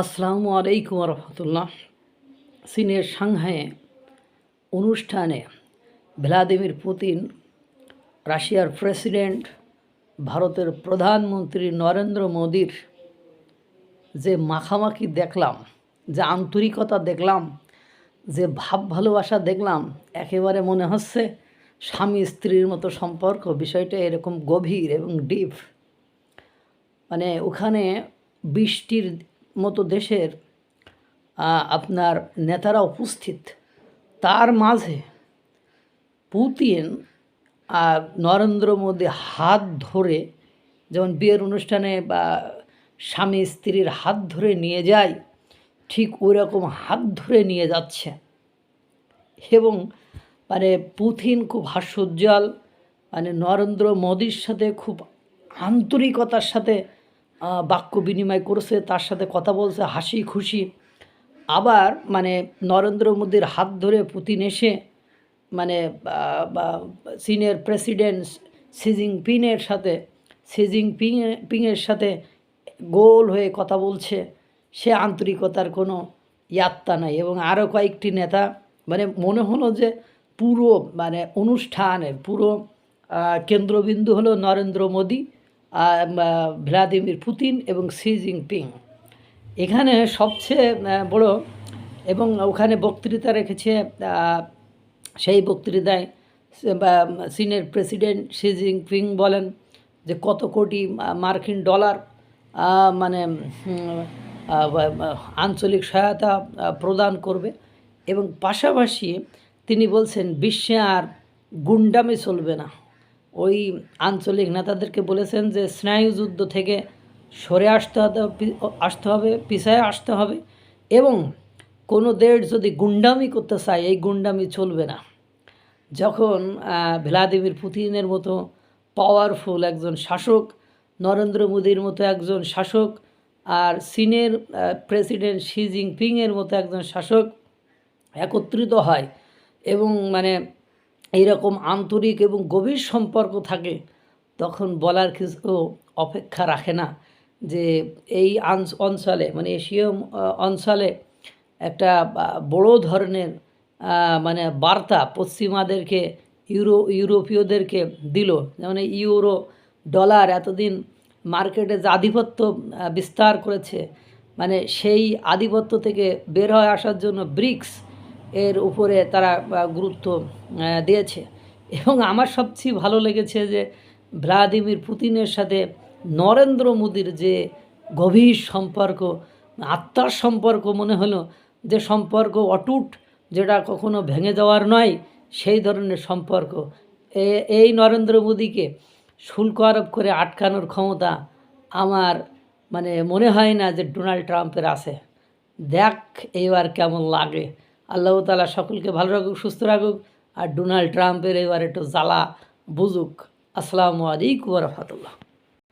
আসসালামু আলাইকুম রহমতুল্লাহ। চীনের সাংহাইয়ে অনুষ্ঠানে ভ্লাদিমির পুতিন, রাশিয়ার প্রেসিডেন্ট, ভারতের প্রধানমন্ত্রী নরেন্দ্র মোদীর যে মাখামাখি দেখলাম, যে আন্তরিকতা দেখলাম, যে ভাব ভালোবাসা দেখলাম, একেবারে মনে হচ্ছে স্বামী স্ত্রীর মতো সম্পর্ক, বিষয়টা এরকম গভীর এবং ডিপ মানে ওখানে বৃষ্টির মতো দেশের আপনার নেতারা উপস্থিত, তার মাঝে পুতিন আর নরেন্দ্র মোদী হাত ধরে যেমন বিয়ের অনুষ্ঠানে বা স্বামী স্ত্রীর হাত ধরে নিয়ে যায়, ঠিক ওই রকম হাত ধরে নিয়ে যাচ্ছে। এবং মানে পুতিন খুব হাস্যোজ্জ্বল মানে নরেন্দ্র মোদীর সাথে খুব আন্তরিকতার সাথে বাক্য বিনিময় করেছে, তার সাথে কথা বলছে, হাসি খুশি। আবার মানে নরেন্দ্র মোদীর হাত ধরে পুতিন এসে মানে চীনের প্রেসিডেন্ট সিজিং পিনের সাথে সিজিং পিং পিংয়ের সাথে গোল হয়ে কথা বলছে। সে আন্তরিকতার কোনো ইয়াত্তা নাই। এবং আরও কয়েকটি নেতা মানে মনে হলো যে পুরো মানে অনুষ্ঠানের, পুরো কেন্দ্রবিন্দু হলো নরেন্দ্র মোদী। ভ্লাদিমির পুতিন এবং সি জিনপিং। এখানে সবচেয়ে বড় এবং ওখানে বক্তৃতা রেখেছে সেই বক্তৃতায় চীনের প্রেসিডেন্ট শি জিনপিং বলেন যে কত কোটি মার্কিন ডলার মানে আঞ্চলিক সহায়তা প্রদান করবে। এবং পাশাপাশি তিনি বলছেন, বিশ্বে আর গুন্ডামি চলবে না। ওই আঞ্চলিক নেতাদেরকে বলেছেন যে স্নায়ুযুদ্ধ থেকে সরে আসতে আসতে হবে, পিছায় আসতে হবে এবং কোনো দেশ যদি গুন্ডামি করতে চায়, এই গুন্ডামি চলবে না। যখন ভ্লাদিমির পুতিনের মতো পাওয়ারফুল একজন শাসক, নরেন্দ্র মোদীর মতো একজন শাসক আর চীনের প্রেসিডেন্ট শি জিনপিংয়ের মতো একজন শাসক একত্রিত হয় এবং মানে এইরকম আন্তরিক এবং গভীর সম্পর্ক থাকে, তখন বলার কিছু অপেক্ষা রাখে না যে এই অঞ্চলে মানে এশীয় অঞ্চলে একটা বড় ধরনের মানে বার্তা পশ্চিমাদেরকে, ইউরো, ইউরোপীয়দেরকে দিল। যেমন ইউরো ডলার এতদিন মার্কেটে যে আধিপত্য বিস্তার করেছে মানে সেই আধিপত্য থেকে বের হয়ে আসার জন্য ব্রিক্স এর উপরে তারা গুরুত্ব দিয়েছে। এবং আমার সবচেয়ে ভালো লেগেছে যে ভ্লাদিমির পুতিনের সাথে নরেন্দ্র মোদীর যে গভীর সম্পর্ক, আত্মার সম্পর্ক মনে হলো, যে সম্পর্ক অটুট, যেটা কখনো ভেঙে যাওয়ার নয়, সেই ধরনের সম্পর্ক। এই নরেন্দ্র মোদীকে শুল্ক আরোপ করে আটকানোর ক্ষমতা আমার মানে মনে হয় না যে ডোনাল্ড ট্রাম্পের আছে। দেখ এইবার কেমন লাগে। আল্লাহ তালা সকলকে ভালো রাখুক, সুস্থ রাখুক। আর ডোনাল্ড ট্রাম্পের এবার একটু জ্বালা বুঝুক। আসসালামু আলাইকুম রহমতুল্লাহ।